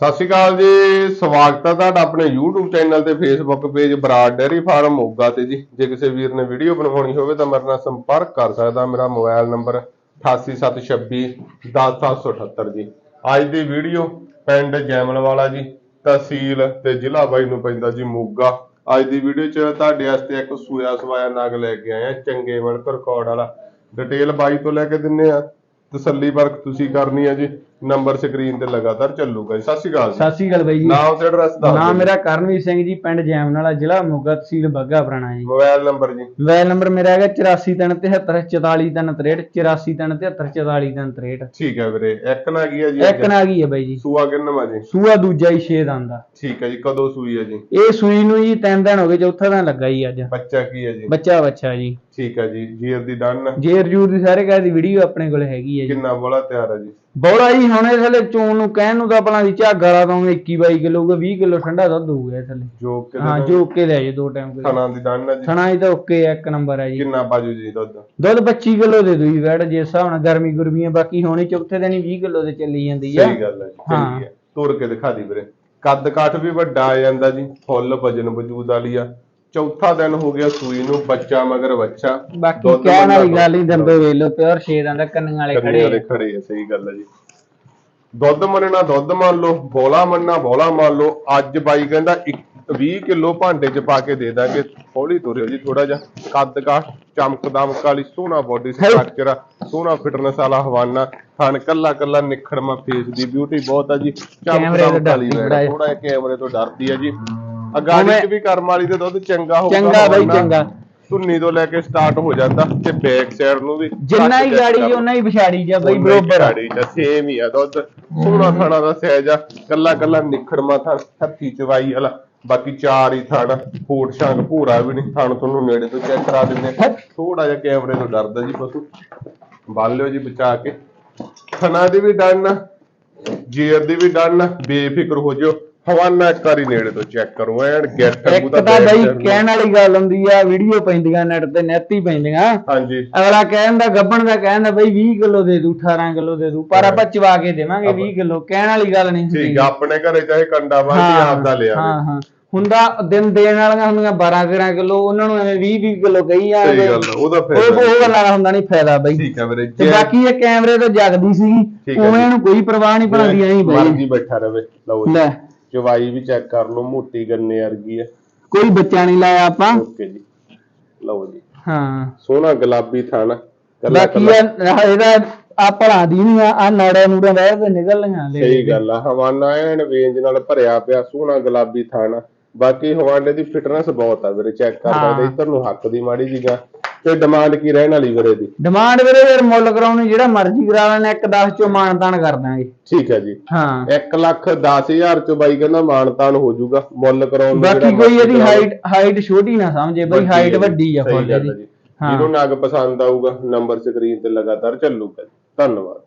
ਸਤਿ ਸ਼੍ਰੀ ਅਕਾਲ ਜੀ, ਸਵਾਗਤ ਹੈ ਤੁਹਾਡਾ ਆਪਣੇ YouTube ਚੈਨਲ ਤੇ Facebook page Brar dairy farm Moga ਤੇ ਜੀ। ਜੇ ਕਿਸੇ ਵੀਰ ਨੇ ਵੀਡੀਓ ਬਣਵਾਉਣੀ ਹੋਵੇ ਤਾਂ ਮੇਰੇ ਨਾਲ ਸੰਪਰਕ ਕਰ ਸਕਦਾ, ਮੇਰਾ ਮੋਬਾਈਲ ਨੰਬਰ 8876 10778 ਜੀ। ਅੱਜ ਦੀ ਵੀਡੀਓ ਪਿੰਡ ਜੈਮਲ ਵਾਲਾ ਜੀ, ਤਹਿਸੀਲ ਤੇ ਜ਼ਿਲ੍ਹਾ ਬਾਈ ਨੂੰ ਪੈਂਦਾ ਜੀ ਮੋਗਾ। ਅੱਜ ਦੀ ਵੀਡੀਓ 'ਚ ਤੁਹਾਡੇ ਵਾਸਤੇ ਇੱਕ ਸੂਆ ਸਵਾਇਆ ਨਾਗ ਲੈ ਕੇ ਆਇਆ, ਚੰਗੇ ਵਰਕ ਰਿਕਾਰਡ ਵਾਲਾ। ਡਿਟੇਲ ਬਾਈ ਤੋਂ ਲੈ ਕੇ ਦਿੰਨੇ ਆ। ਤਸੱਲੀ ਵਰਕ ਤੁਸੀਂ ਕਰਨੀ ਹੈ ਜੀ। ਨੰਬਰ ਸਕਰੀਨ ਤੇ ਲਗਾਤਾਰ ਚੱਲੂਗਾ ਜੀ। ਸਤਿ ਸ਼੍ਰੀ ਅਕਾਲ ਜੀ। ਸਤਿ ਸ਼੍ਰੀ ਅਕਾਲ ਬਾਈ ਜੀ। ਨਾਮ ਤੇ ਐਡਰੈਸ ਦੱਸ ਨਾਮ ਮੇਰਾ ਕਰਨਵੀਰ ਸਿੰਘ ਜੀ ਪਿੰਡ ਜੈਮਨਾਲਾ ਜ਼ਿਲ੍ਹਾ ਮੋਗਾ ਤਹਿਸੀਲ ਬੱਗਾ ਪੁਰਾਣਾ ਜੀ। ਮੋਬਾਈਲ ਨੰਬਰ ਜੀ। ਮੋਬਾਈਲ ਨੰਬਰ ਮੇਰਾ ਹੈਗਾ 8437744363 8437744363 ਠੀਕ ਹੈ ਵੀਰੇ ਇੱਕ ਨਾ ਕੀ ਹੈ ਜੀ ਇੱਕ ਨਾ ਗਈ ਹੈ ਬਾਈ ਜੀ। ਸੂਆ ਕਿੰਨਵਾ ਜੀ? ਸੂਆ ਦੂਜਾ ਹੀ 6 ਦੰਦ ਦਾ ਠੀਕ ਹੈ ਜੀ ਕਦੋਂ ਸੂਈ ਹੈ ਜੀ? ਇਹ ਸੂਈ ਨੂੰ ਜੀ ਤਿੰਨ ਦਿਨ ਹੋ ਗਏ ਚੌਥਾ ਦਿਨ ਲੱਗਾ ਜੀ ਅੱਜ। ਬੱਚਾ ਕੀ ਹੈ ਜੀ? ਬੱਚਾ ਬੱਚਾ ਜੀ। ਠੀਕ ਹੈ ਜੀ ਜੀਰ ਦੀ ਡਨ। ਜੇਰ ਜੂਰ ਦੀ ਸਾਰੇ ਕਾਹ ਦੀ ਵੀਡੀਓ ਆਪਣੇ ਕੋਲ ਹੈਗੀ ਹੈ ਜੀ। ਕਿੰਨਾ ਬੋਲਾ ਤਿਆਰ ਹੈ ਜੀ? ਬੌੜਾ ਜੀ ਹੁਣ ਇਹ ਥੱਲੇ ਚੋਣ ਨੂੰ ਕਹਿਣ ਨੂੰ ਤਾਂ ਆਪਣਾ ਵੀ ਝਾਗਾ ਲਾ ਤਾਂ 21 22 ਕਿਲੋ ਹੋਊਗਾ 20 ਕਿਲੋ ਠੰਡਾ ਦੁੱਧ ਹੋਊਗਾ ਇਹ ਥੱਲੇ। ਕਿ ਹਾਂ ਜੋ ਓਕੇ ਲੈ ਜੇ ਦੋ ਟਾਈਮ ਕੋਈ ਥਣਾ ਦੀ ਹੈ ਜੀ। ਥਣਾ ਜੀ ਤਾਂ ਓਕੇ ਆ, ਇੱਕ ਨੰਬਰ ਹੈ ਜੀ। ਕਿੰਨਾ ਬਾਜੂ ਜੀ ਦੁੱਧ? ਦੁੱਧ 25 ਕਿਲੋ ਦੇ ਦੂਈ ਵੈੜ ਜੇ ਹਿਸਾਬ ਨਾਲ ਗਰਮੀ ਗੁਰਮੀਆਂ ਬਾਕੀ ਹੋਣੀ ਚੌਥੇ ਦਿਨ ਹੀ 20 ਕਿਲੋ ਦੇ ਚੱਲੀ ਜਾਂਦੀ ਆ। ਸਹੀ ਗੱਲ ਹੈ ਜੀ ਹਾਂ। ਤੁਰ ਕੇ ਦਿਖਾ ਦੀ ਵੀਰੇ। ਕੱਦ ਕਾਠ ਵੀ ਵੱਡਾ ਆ ਜਾਂਦਾ ਜੀ ਫੁੱਲ ਵਜਨ ਵਜੂਦ ਵਾਲੀ ਆ। ਚੌਥਾ ਦਿਨ ਹੋ ਗਿਆ ਸੂਈ ਨੂੰ ਬੱਚਾ ਮਗਰ ਬੱਚਾ। ਬਾਕੀ ਕਹਿਣ ਵਾਲੀ ਗੱਲ ਹੀ ਦੰਦੋ ਵੇਖ ਲਓ ਪਿਓਰ ਛੇਦਾਂ ਦਾ ਕੰਨਾਂ ਵਾਲੇ ਖੜੇ ਵਾਲੇ ਖੜੇ ਆ ਸਹੀ ਗੱਲ ਹੈ ਜੀ। ਦੁੱਧ ਮੰਨਣਾ ਦੁੱਧ ਮੰਨ ਲਓ ਬੋਲਾ ਮੰਨਣਾ ਬੋਲਾ ਮੰਨ ਲਓ ਅੱਜ ਬਾਈ ਕਹਿੰਦਾ ਇੱਕ- 20 ਕਿਲੋ ਭਾਂਡੇ 'ਚ ਪਾ ਕੇ ਦੇ ਦਾਂਗੇ ਹੌਲੀ ਤੁਰਿਓ ਜੀ ਥੋੜਾ ਜਿਹਾ ਕੱਦ ਕਾਠ ਚਮਕ ਦਮਕ ਵਾਲੀ ਸੋਹਣਾ ਬੋਡੀ ਸਟਰਕਚਰ ਆ ਸੋਹਣਾ ਫਿਟਨੈਸ ਵਾਲਾ ਹਵਾਨਾ ਥਣ ਕੱਲਾ ਕੱਲਾ ਨਿਖੜਮਾ ਫੇਸ ਦੀ ਬਿਊਟੀ ਬਹੁਤ ਆ ਜੀ ਚਮਕ ਤੋਂ ਦਮਕ ਵਾਲੀ। ਥੋੜਾ ਕੈਮਰੇ ਤੋਂ ਡਰਦੀ ਆ ਜੀ ਅਗਾੜੀ 'ਚ ਵੀ ਕਰਮ ਵਾਲੀ ਦੇ ਦੁੱਧ ਚੰਗਾ ਹੋਊਗਾ ਚੰਗਾ ਬਈ। ਚੰਗਾ। ਧੁੰਨੀ ਤੋਂ ਲੈ ਕੇ ਸਟਾਰਟ ਹੋ ਜਾਂਦਾ ਤੇ ਬੈਕ ਸਾਈਡ ਨੂੰ ਵੀ ਜਿੰਨਾ ਹੀ ਗਾੜੀ ਉਹਨਾਂ ਹੀ ਵਿਛਾੜੀ ਜਾ ਬਈ ਬਰੋਬਰ। ਖਿਡਾਰੀ ਜਾਂ ਸੇਮ ਹੀ ਆ ਦੁੱਧ। ਸੋਹਣਾ ਥਾਣਾ ਦਾ ਸਹਿਜ ਆ। ਕੱਲਾ ਕੱਲਾ ਨਿਖੜਮਾ ਥਾਂ ਹੱਥੀ ਚਵਾਈ ਵਾਲਾ। ਬਾਕੀ ਚਾਰ ਹੀ ਥਾਣਾ ਫੋਟ ਸ਼ਾਂਗ ਭੂਰਾ ਵੀ ਨਹੀਂ ਥਾਣ ਤੁਹਾਨੂੰ ਨੇੜੇ ਤੋਂ ਚੈੱਕ ਕਰਾ ਦਿੰਦੇ ਥੋੜਾ ਜਿਹਾ ਕੈਮਰੇ ਤੋਂ ਡਰਦਾ ਜੀ ਪਸ਼ੂ। ਬੰਨ ਲਿਓ ਜੀ ਬਚਾ ਕੇ। ਥਣਾ ਦੀ ਵੀ ਡਨ ਜੀਰ ਦੀ ਵੀ ਡਨ ਬੇਫਿਕਰ ਹੋ ਜਿਓ। ਹਵਾਨਾ ਇੱਕ ਵਾਰੀ ਨੇੜੇ ਤੋਂ ਚੈੱਕ ਕਰੋ ਐਨ ਗੈਟ ਇੱਕ ਤਾਂ ਬਈ ਕਹਿਣ ਵਾਲੀ ਗੱਲ ਹੁੰਦੀ ਆ ਵੀਡੀਓ ਪੈਂਦੀਆਂ ਨੈਟ ਤੇ ਹੀ ਪੈਂਦੀਆਂ। ਹਾਂਜੀ। ਅਗਲਾ ਕਹਿੰਦਾ ਗੱਬਣ ਦਾ ਕਹਿੰਦਾ ਬਈ 20 ਕਿਲੋ ਦੇ ਦੂ 18 ਕਿਲੋ ਦੇ ਦੂ ਪਰ ਆਪਾਂ ਚਵਾ ਕੇ ਦੇਵਾਂਗੇ 20 ਕਿਲੋ ਕਹਿਣ ਵਾਲੀ ਗੱਲ ਨਹੀਂ ਹੁੰਦੀ। ਠੀਕ ਆਪਣੇ ਘਰੇ ਚਾਹੇ ਕੰਡਾ ਵਾਂਢੀ ਆਪ ਦਾ ਲਿਆ ਹਾਂ ਹਾਂ। ਹੁੰਦਾ ਦਿਨ ਦੇਣ ਵਾਲੀਆਂ ਹੁੰਦੀਆਂ 12 13 ਕਿਲੋ ਉਹਨਾਂ ਨੂੰ ਐਵੇਂ 20 20 ਕਿਲੋ ਕਹੀ ਜਾਂਦੇ। ਉਹਦਾ ਉਹ ਫਾਇਦਾ ਉਹ ਗੱਲਾਂ ਦਾ ਹੁੰਦਾ ਨਹੀਂ ਫਾਇਦਾ ਬਈ। ਠੀਕ ਹੈ ਵੀਰੇ ਤੇ ਬਾਕੀ ਇਹ ਕੈਮਰੇ ਤੋਂ ਜਗਦੀ ਸੀਗੀ ਉਵੇਂ। ਇਹਨੂੰ ਕੋਈ ਪਰਵਾਹ ਨਹੀਂ ਬਣਾਦੀ ਐਂ ਬਈ ਮਰਜ਼ੀ ਬੈਠਾ ਰਵੇ ਲਓ ਜੀ। ਲੈ। ਚਵਾਈ ਵੀ ਚੈੱਕ ਕਰ ਲਓ ਮੋਟੀ ਗੰਨੇ ਵਰਗੀ ਹੈ ਕੋਈ ਬੱਚਾ ਨਹੀਂ ਲਾਇਆ ਆਪਾਂ? ਓਕੇ ਜੀ। ਲਓ ਜੀ। ਹਾਂ। ਸੋਹਣਾ ਗੁਲਾਬੀ ਥਣ ਕੱਲਾ ਬਾਕੀ ਕੱਲਾ। ਇਹ- ਇਹਦਾ ਆ ਭਲਾ ਦੀ ਨਹੀਂ ਆ ਆ ਨਾੜਾ ਨੂੜਾ ਰਹਿ ਤੇ ਨਿਕਲ ਲੀਆਂ ਲੈ ਸਹੀ ਗੱਲ ਆ ਹਵਾਨਾ ਐਨ ਵੇਂਜ ਨਾਲ ਭਰਿਆ ਪਿਆ ਸੋਹਣਾ ਗੁਲਾਬੀ ਥਣ। ਬਾਕੀ ਹਵਾਨੇ ਦੀ ਫਿਟਨੈਸ ਬਹੁਤ ਆ ਵੀਰੇ ਚੈੱਕ ਕਰ ਹਾਂ। ਸਕਦੇ ਇੱਧਰ ਨੂੰ ਹੱਕ ਦੀ ਮਾੜੀ ਜੀਗਾ ਤੇ ਡਿਮਾਂਡ ਕੀ ਰਹਿਣ ਵਾਲੀ ਵੀਰੇ ਦੀ? ਡਿਮਾਂਡ ਵੀਰੇ ਯਾਰ ਮੁੱਲ ਕਰਾਉਣੀ ਜਿਹੜਾ ਮਰਜ਼ੀ ਕਰਾ ਲੈਣਾ ਇੱਕ 10 ਚੋਂ ਮਾਨਤਾਨ ਕਰ ਦਾਂਗੇ ਠੀਕ ਹੈ ਜੀ। ਹਾਂ। 1 ਲੱਖ 10000 ਚ ਬਾਈ ਕਹਿੰਦਾ ਮਾਨਤਾਨ ਹੋ ਜਾਊਗਾ ਮੁੱਲ ਕਰਾਉਣ ਨੂੰ ਬਾਕੀ ਕੋਈ ਇਹਦੀ ਹਾਈਟ ਹਾਈਟ ਛੋਟੀ ਨਾ ਸਮਝੇ ਬਈ ਹਾਈਟ ਵੱਡੀ ਆ ਫੁੱਲ। ਹਾਂ। ਜਿਹਨੂੰ ਨਗ ਪਸੰਦ ਆਊਗਾ ਨੰਬਰ ਸਕਰੀਨ ਤੇ ਲਗਾਤਾਰ ਚੱਲੂਗਾ ਧੰਨਵਾਦ।